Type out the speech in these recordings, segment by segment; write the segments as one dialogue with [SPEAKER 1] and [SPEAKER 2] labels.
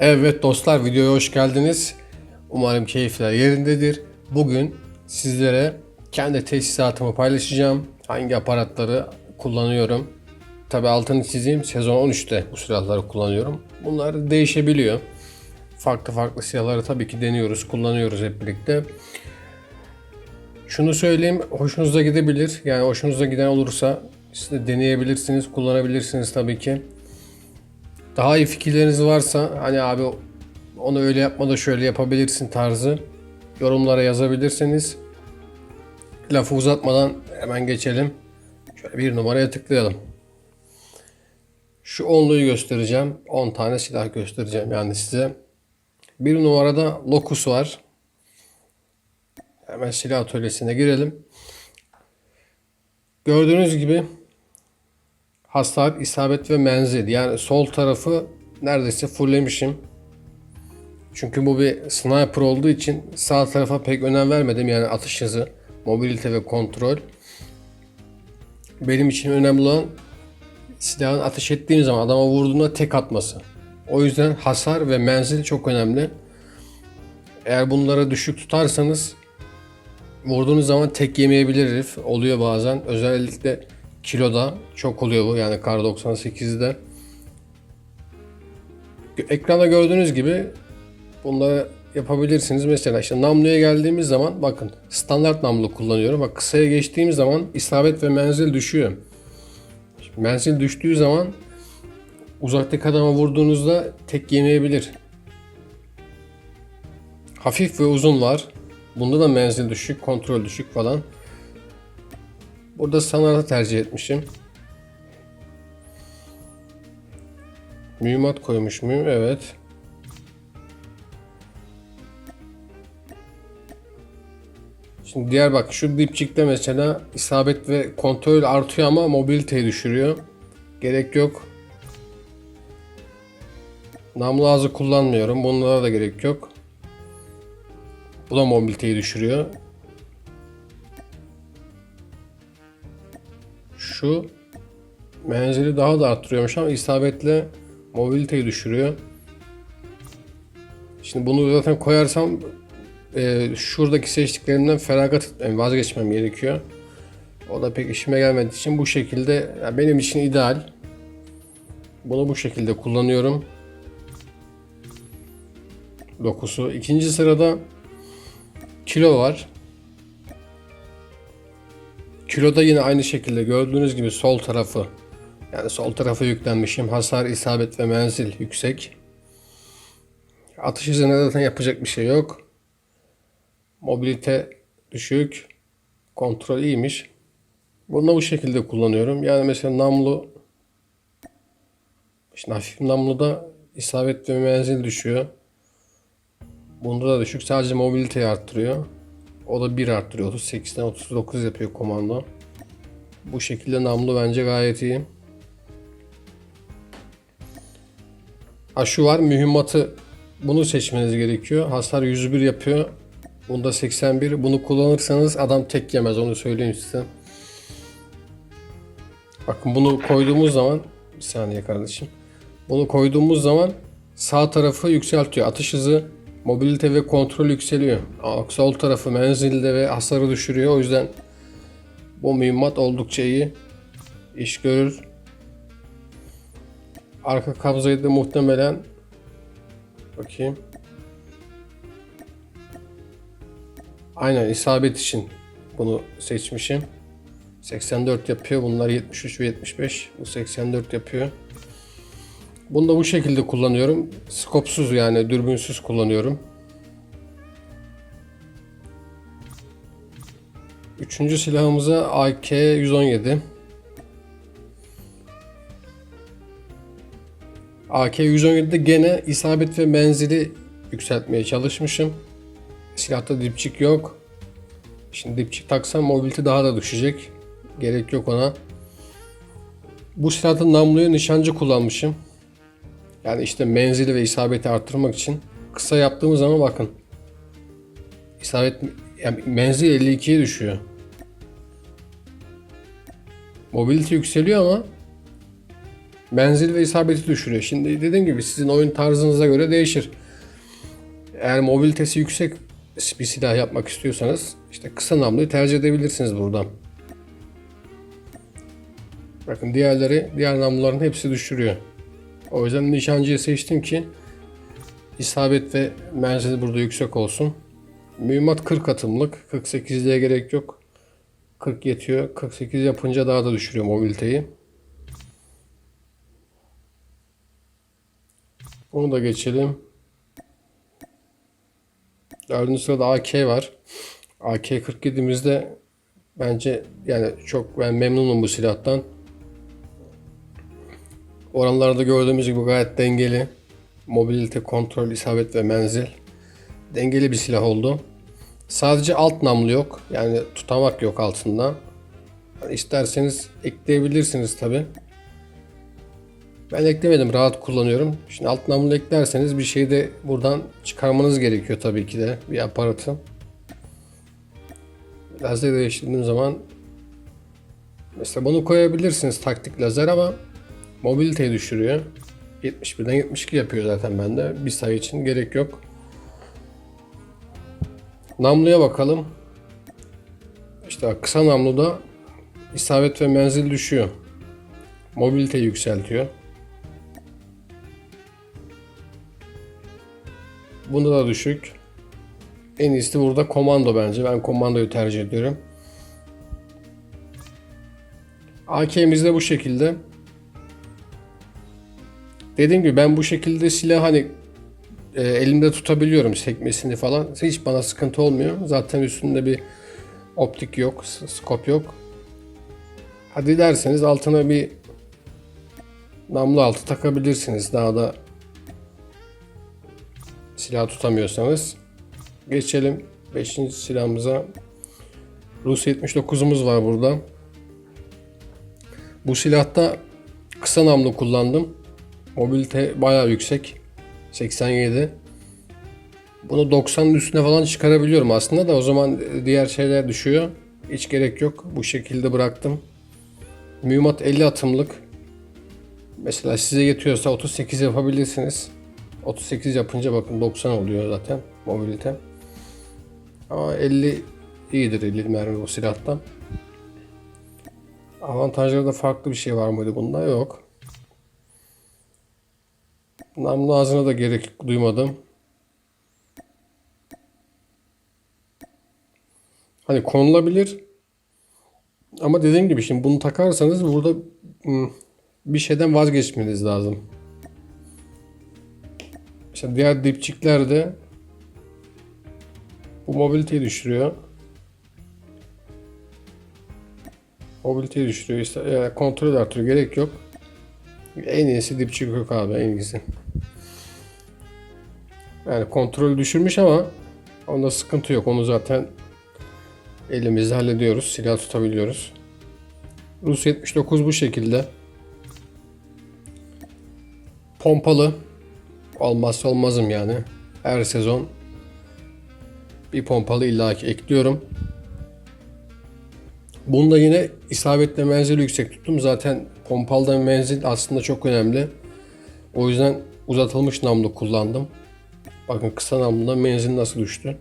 [SPEAKER 1] Evet dostlar videoya hoş geldiniz. Umarım keyifler yerindedir. Bugün sizlere kendi tesisatımı paylaşacağım. Hangi aparatları kullanıyorum. Tabi altını çizeyim sezon 13'te bu silahları kullanıyorum. Bunlar değişebiliyor. Farklı farklı silahları tabii ki deniyoruz, kullanıyoruz hep birlikte. Şunu söyleyeyim, hoşunuza gidebilir. Yani hoşunuza giden olursa siz de deneyebilirsiniz, kullanabilirsiniz tabii ki. Daha iyi fikirleriniz varsa hani abi onu öyle yapma da şöyle yapabilirsin tarzı yorumlara yazabilirsiniz. Lafı uzatmadan hemen geçelim. Şöyle bir numaraya tıklayalım. Şu onluyu göstereceğim. 10 tane silah göstereceğim yani size. Bir numarada Locus var. Hemen silah atölyesine girelim. Gördüğünüz gibi hasar, isabet ve menzil. Yani sol tarafı neredeyse fulllemişim. Çünkü bu bir sniper olduğu için sağ tarafa pek önem vermedim. Yani atış hızı, mobilite ve kontrol. Benim için önemli olan silahın ateş ettiğim zaman adama vurduğunda tek atması. O yüzden hasar ve menzil çok önemli. Eğer bunları düşük tutarsanız vurduğunuz zaman tek yemeyebilir herif. Oluyor bazen. Özellikle kiloda çok oluyor bu. Yani kar 98'de. Ekranda gördüğünüz gibi bunları yapabilirsiniz. Mesela işte namluya geldiğimiz zaman bakın standart namlu kullanıyorum. Bak kısaya geçtiğim zaman isabet ve menzil düşüyor. Şimdi menzil düştüğü zaman uzaktaki adama vurduğunuzda tek yemeyebilir. Hafif ve uzun var. Bunda da menzil düşük, kontrol düşük falan. Burada standartı tercih etmişim. Mühimmat koymuş muyum? Evet. Şimdi diğer bak şu dipçikte mesela isabet ve kontrol artıyor ama mobiliteyi düşürüyor. Gerek yok. Namlu ağzı kullanmıyorum. Bunlara da gerek yok. Bu da mobiliteyi düşürüyor. Şu menzili daha da arttırıyormuş ama isabetle mobiliteyi düşürüyor. Şimdi bunu zaten koyarsam e, şuradaki seçtiklerimden feragat yani vazgeçmem gerekiyor. O da pek işime gelmediği için bu şekilde yani benim için ideal. Bunu bu şekilde kullanıyorum. Dokusu. İkinci sırada kilo var. Kiloda yine aynı şekilde gördüğünüz gibi sol tarafı yani sol tarafa yüklenmişim. Hasar, isabet ve menzil yüksek. Atış hızına zaten yapacak bir şey yok. Mobilite düşük. Kontrol iyiymiş. Bunu da bu şekilde kullanıyorum. Yani mesela namlu işte hafif namluda isabet ve menzil düşüyor. Bunda da düşük. Sadece mobiliteyi arttırıyor. O da 1 arttırıyor. 38'den 39 yapıyor komando. Bu şekilde namlu bence gayet iyi. Ha şu var mühimmatı bunu seçmeniz gerekiyor. Hasar 101 yapıyor. Bunda 81. Bunu kullanırsanız adam tek yemez onu söyleyeyim size. Bakın bunu koyduğumuz zaman bir saniye kardeşim. Bunu koyduğumuz zaman sağ tarafı yükseltiyor. Atış hızı, mobilite ve kontrol yükseliyor. Sol tarafı menzilde ve hasarı düşürüyor. O yüzden bu mühimmat oldukça iyi iş görür. Arka kabzayı da muhtemelen bakayım. Aynen isabet için bunu seçmişim. 84 yapıyor. Bunlar 73 ve 75. Bu 84 yapıyor. Bunu da bu şekilde kullanıyorum. Skopsuz yani dürbünsüz kullanıyorum. Üçüncü silahımıza AK-117. AK-117'de gene isabet ve menzili yükseltmeye çalışmışım. Silahta dipçik yok. Şimdi dipçik taksam mobilite daha da düşecek. Gerek yok ona. Bu silahta namluyu nişancı kullanmışım. Yani işte menzili ve isabeti arttırmak için. Kısa yaptığımız zaman bakın. İsabet yani menzil 52'ye düşüyor. Mobilite yükseliyor ama Menzil ve isabeti düşürüyor. Şimdi dediğim gibi sizin oyun tarzınıza göre değişir. Eğer mobilitesi yüksek bir silah yapmak istiyorsanız işte kısa namluyu tercih edebilirsiniz buradan. Bakın diğerleri, diğer namluların hepsi düşürüyor. O yüzden nişancıyı seçtim ki isabet ve menzili burada yüksek olsun. Mühimmat 40 atımlık. 48'liğe gerek yok. 40 yetiyor. 48 yapınca daha da düşürüyor mobiliteyi. Onu da geçelim. Dördüncü sırada AK var. AK-47'mizde bence yani çok ben memnunum bu silahtan. Oranlarda gördüğümüz gibi gayet dengeli. Mobilite, kontrol, isabet ve menzil. Dengeli bir silah oldu. Sadece alt namlu yok. Yani tutamak yok altında. Yani isterseniz ekleyebilirsiniz tabi. Ben eklemedim. Rahat kullanıyorum. Şimdi alt namlu eklerseniz bir şeyi de buradan çıkarmanız gerekiyor tabii ki de. Bir aparatı. Lazer değiştirdiğim zaman mesela bunu koyabilirsiniz taktik lazer ama mobiliteyi düşürüyor. 71'den 72 yapıyor zaten bende. Bir sayı için gerek yok. Namluya bakalım. İşte kısa namluda isabet ve menzil düşüyor. Mobilite yükseltiyor. Bunda da düşük. En iyisi burada komando bence. Ben komandoyu tercih ediyorum. AK'miz bu şekilde. Dediğim gibi ben bu şekilde silah hani e, elimde tutabiliyorum sekmesini falan. Hiç bana sıkıntı olmuyor. Zaten üstünde bir optik yok, skop yok. Hadi derseniz altına bir namlu altı takabilirsiniz. Daha da silah tutamıyorsanız. Geçelim 5. silahımıza. Rus 79'umuz var burada. Bu silahta kısa namlu kullandım. Mobilite bayağı yüksek. 87. Bunu 90'ın üstüne falan çıkarabiliyorum aslında da o zaman diğer şeyler düşüyor. Hiç gerek yok. Bu şekilde bıraktım. Mühimmat 50 atımlık. Mesela size yetiyorsa 38 yapabilirsiniz. 38 yapınca bakın 90 oluyor zaten mobilite. Ama 50 iyidir 50 mermi bu silahtan. Avantajları da farklı bir şey var mıydı bunda? Yok. Namlu ağzına da gerek duymadım. Hani konulabilir. Ama dediğim gibi şimdi bunu takarsanız burada ım, bir şeyden vazgeçmeniz lazım. İşte diğer dipçikler de bu mobiliteyi düşürüyor. Mobiliteyi düşürüyor. İşte, yani kontrol artırıyor. Gerek yok. En iyisi dipçik yok abi en iyisi. Yani kontrolü düşürmüş ama onda sıkıntı yok. Onu zaten elimizde hallediyoruz. Silah tutabiliyoruz. Rus 79 bu şekilde. Pompalı. Olmazsa olmazım yani. Her sezon bir pompalı illaki ekliyorum. Bunda yine isabetle menzili yüksek tuttum. Zaten pompalıda menzil aslında çok önemli. O yüzden uzatılmış namlu kullandım. Bakın kısa namluda menzil nasıl düştü.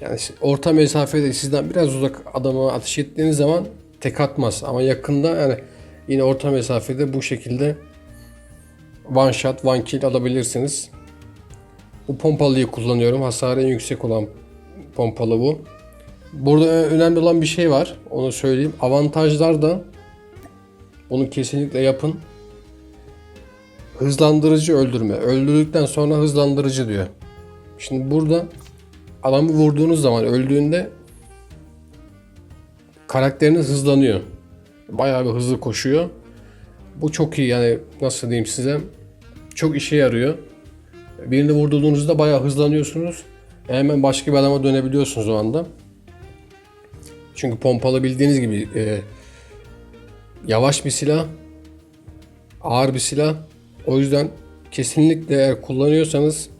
[SPEAKER 1] Yani orta mesafede sizden biraz uzak adama ateş ettiğiniz zaman tek atmaz. Ama yakında yani yine orta mesafede bu şekilde one shot, one kill alabilirsiniz. Bu pompalıyı kullanıyorum. Hasarı en yüksek olan pompalı bu. Burada önemli olan bir şey var. Onu söyleyeyim. Avantajlar da bunu kesinlikle yapın. Hızlandırıcı öldürme. Öldürdükten sonra hızlandırıcı diyor. Şimdi burada adamı vurduğunuz zaman öldüğünde karakteriniz hızlanıyor. Bayağı bir hızlı koşuyor. Bu çok iyi yani nasıl diyeyim size. Çok işe yarıyor. Birini vurduğunuzda bayağı hızlanıyorsunuz. Hemen başka bir adama dönebiliyorsunuz o anda. Çünkü pompalı bildiğiniz gibi e, yavaş bir silah, ağır bir silah. O yüzden kesinlikle eğer kullanıyorsanız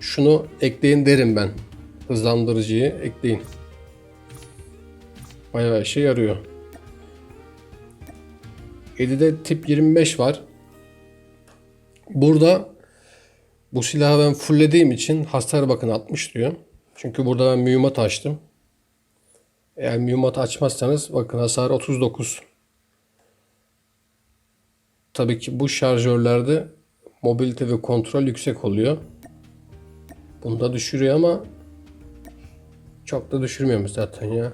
[SPEAKER 1] şunu ekleyin derim ben. Hızlandırıcıyı ekleyin. Bayağı işe yarıyor. 7'de tip 25 var. Burada bu silahı ben fulllediğim için hasar bakın 60 diyor. Çünkü burada ben mühimmat açtım. Eğer mühimmat açmazsanız bakın hasar 39. Tabii ki bu şarjörlerde mobilite ve kontrol yüksek oluyor. Bunda düşürüyor ama çok da düşürmüyormuş zaten ya.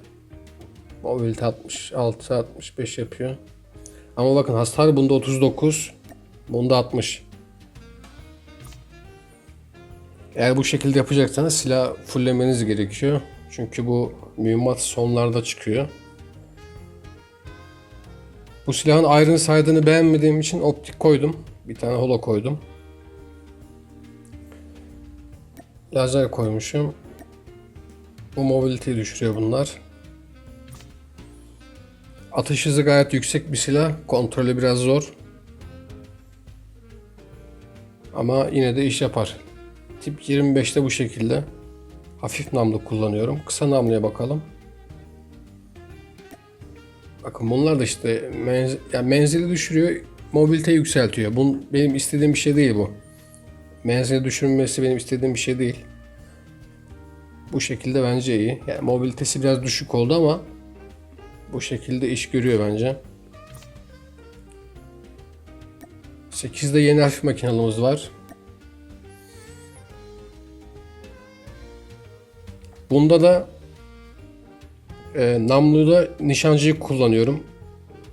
[SPEAKER 1] Mobilite 66 65 yapıyor. Ama bakın hasar bunda 39, bunda 60. Eğer bu şekilde yapacaksanız silah fulllemeniz gerekiyor. Çünkü bu mühimmat sonlarda çıkıyor. Bu silahın ayrını saydığını beğenmediğim için optik koydum. Bir tane holo koydum. Lazer koymuşum. Bu mobiliteyi düşürüyor bunlar. Atış hızı gayet yüksek bir silah. Kontrolü biraz zor. Ama yine de iş yapar. Tip 25'te bu şekilde. Hafif namlu kullanıyorum. Kısa namluya bakalım. Bakın bunlar da işte menz yani menzili düşürüyor, mobiliteyi yükseltiyor. Bun benim istediğim bir şey değil bu. Menzili düşürmesi benim istediğim bir şey değil. Bu şekilde bence iyi. Yani mobilitesi biraz düşük oldu ama bu şekilde iş görüyor bence. 8'de yeni hafif makinalımız var. Bunda da e, namluda nişancıyı kullanıyorum.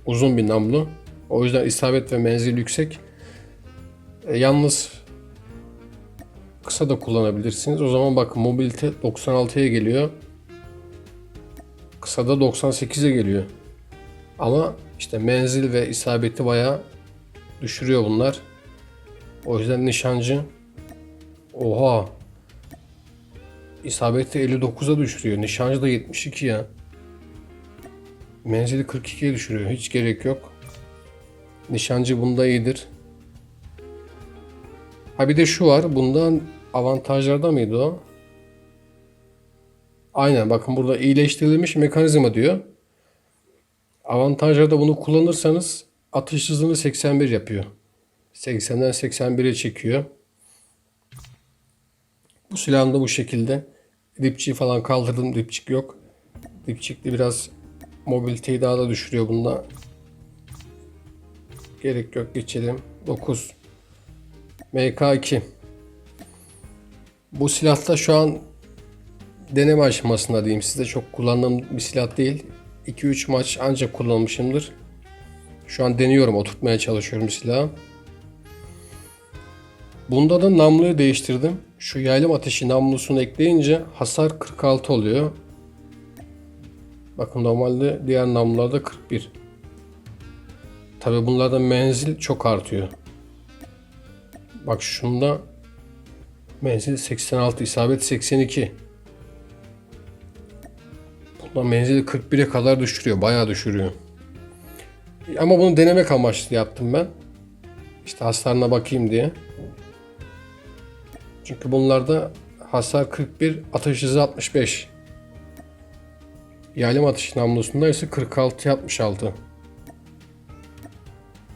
[SPEAKER 1] Uzun bir namlu. O yüzden isabet ve menzil yüksek. E, yalnız kısa da kullanabilirsiniz. O zaman bakın mobilite 96'ya geliyor. Kısa da 98'e geliyor. Ama işte menzil ve isabeti bayağı düşürüyor bunlar. O yüzden nişancı Oha İsabeti 59'a düşürüyor. Nişancı da 72 ya. Menzili 42'ye düşürüyor. Hiç gerek yok. Nişancı bunda iyidir. Ha bir de şu var. Bundan avantajlarda mıydı o? Aynen bakın burada iyileştirilmiş mekanizma diyor. Avantajlarda bunu kullanırsanız atış hızını 81 yapıyor. 80'den 81'e çekiyor. Bu silahım bu şekilde. Dipçiyi falan kaldırdım. Dipçik yok. Dipçikli biraz mobiliteyi daha da düşürüyor bunda. Gerek yok geçelim. 9. MK2. Bu silahta şu an deneme aşamasında diyeyim size. Çok kullandığım bir silah değil. 2-3 maç ancak kullanmışımdır. Şu an deniyorum. Oturtmaya çalışıyorum silahı. Bunda da namluyu değiştirdim. Şu yaylım ateşi namlusunu ekleyince hasar 46 oluyor. Bakın normalde diğer namlularda 41. Tabi bunlarda menzil çok artıyor. Bak şunda menzil 86, isabet 82. Bunda menzili 41'e kadar düşürüyor. Bayağı düşürüyor. Ama bunu denemek amaçlı yaptım ben. İşte hasarına bakayım diye. Çünkü bunlarda hasar 41, atış hızı 65. Yaylım atış namlusunda ise 46 66.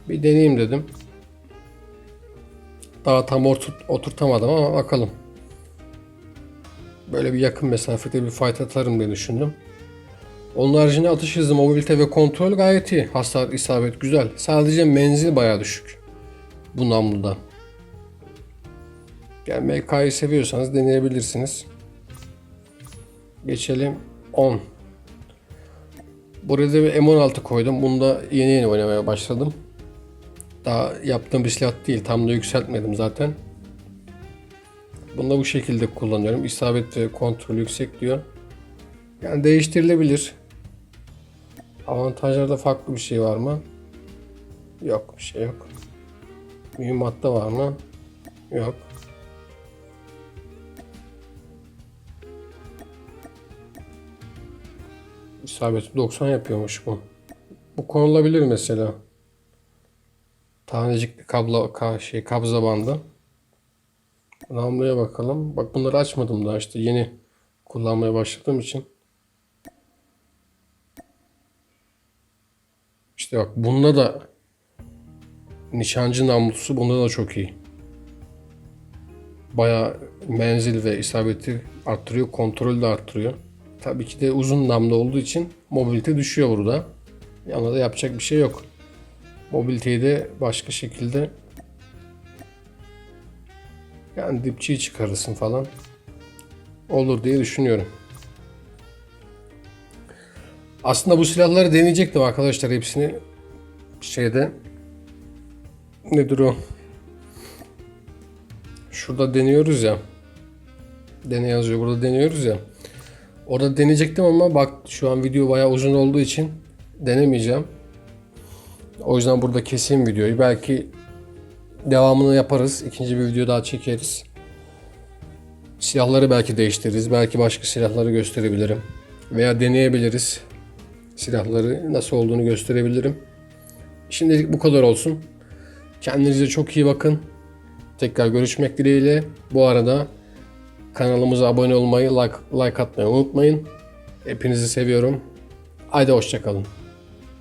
[SPEAKER 1] Bir deneyeyim dedim. Daha tam oturt, oturtamadım ama bakalım. Böyle bir yakın mesafede bir fight atarım diye düşündüm. Onun haricinde atış hızı, mobilite ve kontrol gayet iyi. Hasar, isabet güzel. Sadece menzil bayağı düşük. Bu namluda. Yani MK'yı seviyorsanız deneyebilirsiniz. Geçelim 10. Buraya da bir M16 koydum. Bunu da yeni yeni oynamaya başladım. Daha yaptığım bir silah değil. Tam da yükseltmedim zaten. Bunu da bu şekilde kullanıyorum. İsabet ve kontrol yüksek diyor. Yani değiştirilebilir. Avantajlarda farklı bir şey var mı? Yok bir şey yok. Mühimmatta var mı? Yok. İsabeti 90 yapıyormuş bu. Bu konulabilir mesela. Tanecikli kablo ka, şey kabza bandı. Namluya bakalım. Bak bunları açmadım daha işte yeni kullanmaya başladığım için. İşte bak bunda da nişancı namlusu bunda da çok iyi. Bayağı menzil ve isabeti arttırıyor, kontrolü de arttırıyor. Tabii ki de uzun namlu olduğu için mobilite düşüyor burada. Yanında da yapacak bir şey yok. Mobiliteyi de başka şekilde yani dipçiyi çıkarırsın falan. Olur diye düşünüyorum. Aslında bu silahları deneyecektim arkadaşlar hepsini şeyde nedir o? Şurada deniyoruz ya. Dene yazıyor burada deniyoruz ya. Orada deneyecektim ama bak şu an video bayağı uzun olduğu için denemeyeceğim. O yüzden burada keseyim videoyu. Belki devamını yaparız. İkinci bir video daha çekeriz. Silahları belki değiştiririz. Belki başka silahları gösterebilirim. Veya deneyebiliriz. Silahları nasıl olduğunu gösterebilirim. Şimdilik bu kadar olsun. Kendinize çok iyi bakın. Tekrar görüşmek dileğiyle. Bu arada kanalımıza abone olmayı, like, like atmayı unutmayın. Hepinizi seviyorum. Haydi hoşçakalın.